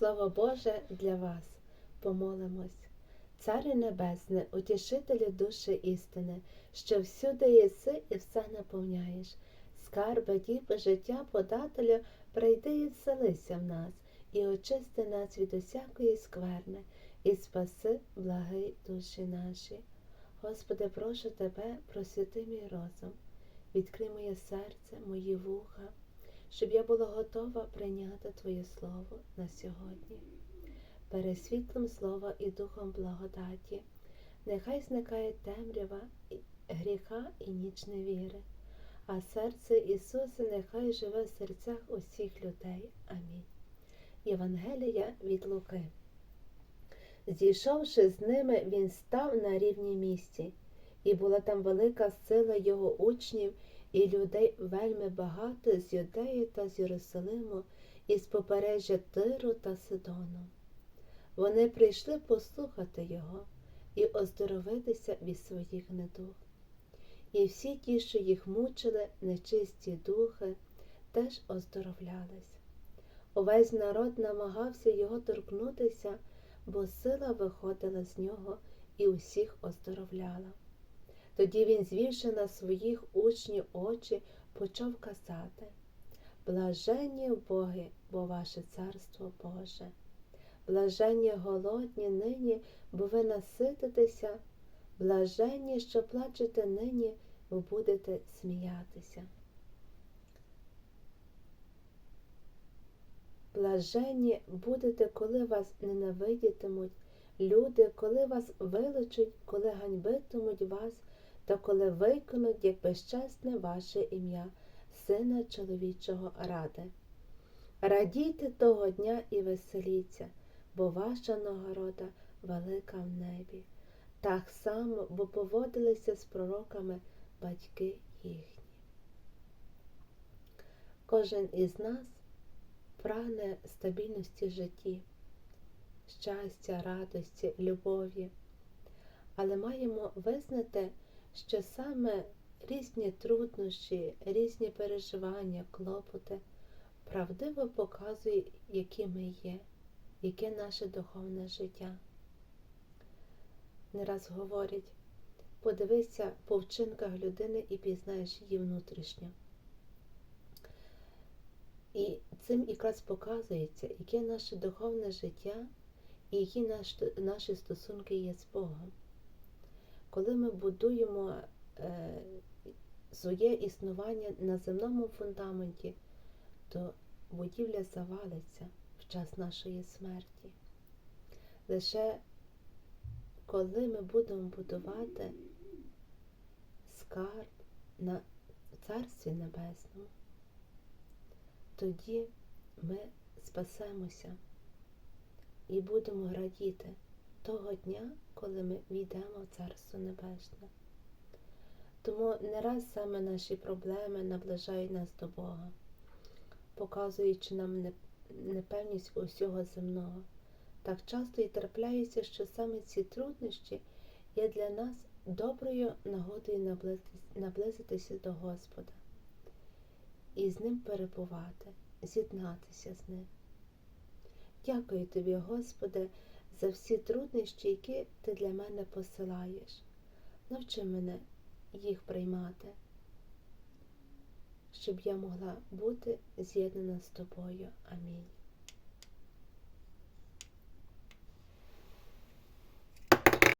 Слово Боже для вас. Помолимось. Царю Небесне, утішителю душі істини, що всюди єси і все наповняєш. Скарби діби життя подателю, прийди і вселися в нас, і очисти нас від усякої скверни, і спаси благи душі наші. Господи, прошу Тебе, просвіти мій розум, відкрий моє серце, мої вуха, щоб я була готова прийняти Твоє Слово на сьогодні. Пересвітлим Слова і Духом благодаті, нехай зникає темрява гріха і ніч невіри, а серце Ісуса нехай живе в серцях усіх людей. Амінь. Євангелія від Луки. Зійшовши з ними, він став на рівній місці, і була там велика сила його учнів і людей вельми багато з Юдеї та з Єрусалиму, і з побережжя Тиру та Сидону. Вони прийшли послухати його і оздоровитися від своїх недуг. І всі ті, що їх мучили, нечисті духи, теж оздоровлялись. Увесь народ намагався його торкнутися, бо сила виходила з нього і усіх оздоровляла. Тоді він, звівши на своїх учнів очі, почав казати Блаженні боги, бо ваше царство Боже. Блаженні голодні нині, бо ви насититеся, блаженні, що плачете нині, ви будете сміятися. Блаженні будете, коли вас ненавидітимуть, люди, коли вас вилучать, коли ганьбитимуть вас, та коли виконуть, як безчесне ваше ім'я, Сина чоловічого ради. Радійте того дня і веселіться, бо ваша нагорода велика в небі. Так само, бо поводилися з пророками батьки їхні. Кожен із нас прагне стабільності житті, щастя, радості, любові, але маємо визнати, що саме різні труднощі, різні переживання, клопоти правдиво показують, які ми є, яке наше духовне життя. Не раз говорять, подивися по вчинках людини і пізнаєш її внутрішньо. І цим якраз показується, яке наше духовне життя і які наші стосунки є з Богом. Коли ми будуємо е, своє існування на земному фундаменті, то будівля завалиться в час нашої смерті. Лише коли ми будемо будувати скарб на Царстві Небесному, тоді ми спасемося і будемо радіти того дня, коли ми війдемо в Царство Небесне. Тому не раз саме наші проблеми наближають нас до Бога, показуючи нам непевність усього земного. Так часто і трапляється, що саме ці труднощі є для нас доброю нагодою наблизитися до Господа і з ним перебувати, з'єднатися з ним. Дякую тобі, Господи, за всі труднощі, які ти для мене посилаєш. Навчи мене їх приймати, щоб я могла бути з'єднана з тобою. Амінь.